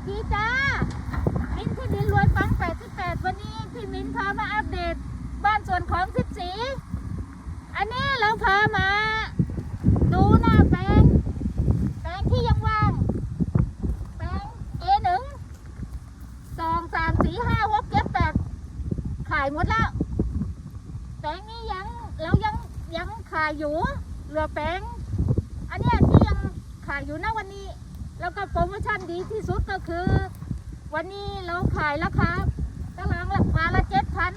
สดีจ้า มินที่ดินรวยปัง 88 วันนี้พี่มินพามาอัปเดต บ้านสวนของสิบสี อันนี้เราพามา ดูหน้าแปลง แปลงที่ยังว่าง แปลง A1 สองสามสี่ห้าหกเจ็ดแปดขายหมดแล้ว แปลงนี้ยังเรายังยังขายอยู่เหลือแปลง อันนี้ที่ยังขายอยู่นะวันนี้ แล้วก็โปรโมชั่นดีที่สุดก็คือ วันนี้เราขายราคาตารางละมาละเจ็ดพัน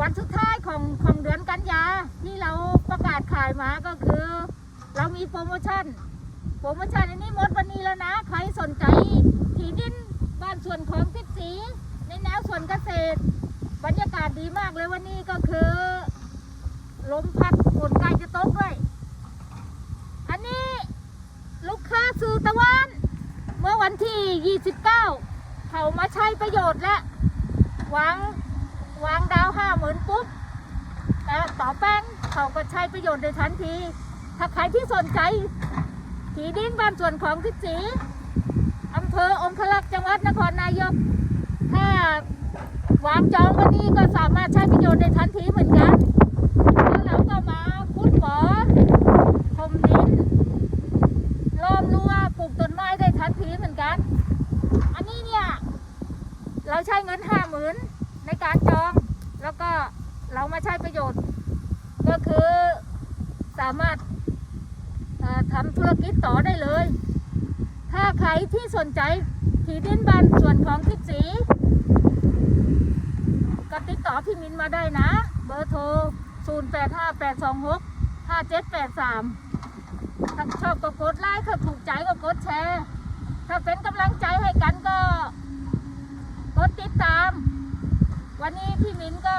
วันสุดท้ายของของเดือนกันยาที่เราประกาศขายมาก็คือ เรามีโปรโมชั่น โปรโมชั่นอันนี้หมดวันนี้แล้วนะ ใครสนใจที่ดินบ้านส่วนของทิพสีในแนวส่วนเกษตร บรรยากาศดีมากเลยวันนี้ก็คือลมพัดฝนใกล้จะตกด้วย อันนี้ลูก ค้าสู่ตะวัน เมื่อวันที่ 29 เขามาใช้ประโยชน์และวางวางดาวห้าหมื่นปุ๊บแต่ต่อแป้งเขาก็ใช้ประโยชน์ในทันที ถ้าใครที่สนใจที่ดินบ้านส่วนของทิศสีอำเภอองคลักษ์จังหวัดนครนายก ถ้าวางจองวันนี้ก็สามารถใช้ประโยชน์ในทันทีเหมือนกัน แล้วเราก็มาพุดบ่อพรมดินล้อมรั้วปลูกต้นไม้ได้ทันทีเหมือนกัน อันนี้เนี่ย เราใช้เงินห้าหมื่นในการจอง แล้วก็เรามาใช้ประโยชน์ ก็คือสามารถทำธุรกิจต่อได้เลย ถ้าใครที่สนใจที่ดินบ้านส่วนของทิศสีก็ติดต่อพี่มินมาได้นะ เบอร์โทร 0 8 5 8 2 6 5 7 8 3ถ้าชอบก็กดไลค์ถ้าถูกใจก็กดแชร์ ถ้าเป็นกำลังใจให้กันก็ กดติดตาม วันนี้พี่มิ้นก็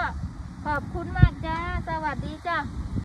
ขอบคุณมากจ้า สวัสดีจ้า